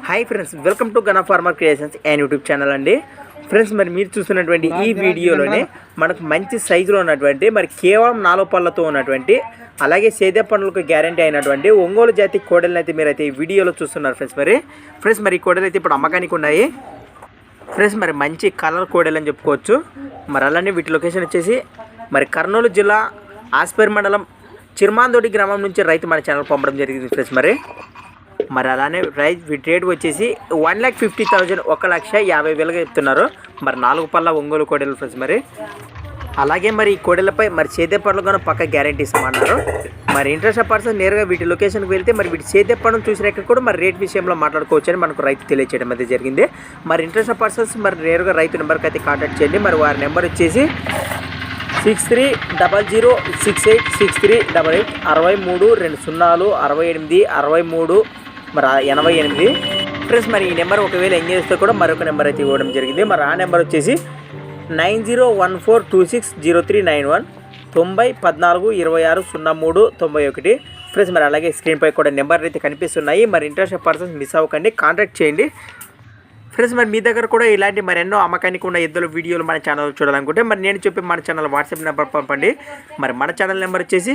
Hi friends welcome to Gana farmer creations and YouTube channel అండి. Friends మరి మీరు చూస్తున్నటువంటి ఈ వీడియోలోనే మనకు మంచి సైజులో ఉన్నటువంటి మరి కేవలం నాలుగు పళ్ళతో ఉన్నటువంటి అలాగే సేద్య పనులకు గ్యారంటీ అయినటువంటి ఒంగోలు జాతి కోడలను అయితే మీరైతే ఈ వీడియోలో చూస్తున్నారు ఫ్రెండ్స్ మరి. ఫ్రెండ్స్ మరి ఈ కోడలు అయితే ఇప్పుడు అమ్మకానికి ఉన్నాయి. ఫ్రెండ్స్ మరి మంచి కలర్ కోడలు అని చెప్పుకోవచ్చు. మరి అలానే వీటి లొకేషన్ వచ్చేసి మరి కర్నూలు జిల్లా ఆస్పేర్ మండలం చిర్మాందోడి గ్రామం నుంచి రైతు మన ఛానల్ పంపడం జరిగింది ఫ్రెండ్స్ మరి. మరి అలానే రైతు వీటి రేట్ వచ్చేసి వన్ ల్యాక్ ఫిఫ్టీ థౌజండ్ ఒక లక్ష యాభై వేలుగా చెప్తున్నారు. మరి నాలుగు పళ్ళ ఒంగోలు కోడెలు ఫ్రెండ్స్ మరి. అలాగే మరి ఈ కోడెలపై మరి సేద్య పనులు కూడా పక్క గ్యారంటీ ఇస్తామన్నారు. మరి ఇంట్రెస్ట్ పర్సన్ నేరుగా వీటి లొకేషన్కి వెళ్తే మరి వీటి సేద్య పనులు చూసినాక కూడా మరి రేట్ విషయంలో మాట్లాడుకోవచ్చు అని మనకు రైతు తెలియచేయడం అయితే జరిగింది. మరి ఇంట్రెస్ట్ పర్సన్స్ మరి నేరుగా రైతు నెంబర్కి అయితే కాంటాక్ట్ చేయండి. మరి వారి నెంబర్ వచ్చేసి six three double zero six eight six three double eight అరవై మూడు రెండు సున్నాలు అరవై ఎనిమిది అరవై మూడు మరి ఆ ఎనభై ఎనిమిది. ఫ్రెండ్స్ మరి ఈ నెంబర్ ఒకవేళ ఎంగేజ్ చేస్తే కూడా మరొక నెంబర్ అయితే ఇవ్వడం జరిగింది. మరి ఆ నెంబర్ వచ్చేసి nine zero one four two six zero three nine one తొంభై పద్నాలుగు ఇరవై ఆరు సున్నా మూడు తొంభై ఒకటి. ఫ్రెండ్స్ మరి అలాగే స్క్రీన్పై కూడా నెంబర్ అయితే కనిపిస్తున్నాయి. మరి ఇంట్రెస్ట్ పర్సన్స్ మిస్ అవ్వకండి కాంటాక్ట్ చేయండి. ఫ్రెండ్స్ మరి మీ దగ్గర కూడా ఇలాంటి మరి ఎన్నో అమ్మకానికి ఉన్న ఎద్దుల వీడియోలు మన ఛానల్ చూడాలనుకుంటే మరి నేను చెప్పి మన ఛానల్ వాట్సాప్ నెంబర్ పంపండి. మరి మన ఛానల్ నెంబర్ వచ్చేసి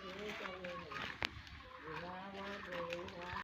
Dulu, 你在哪里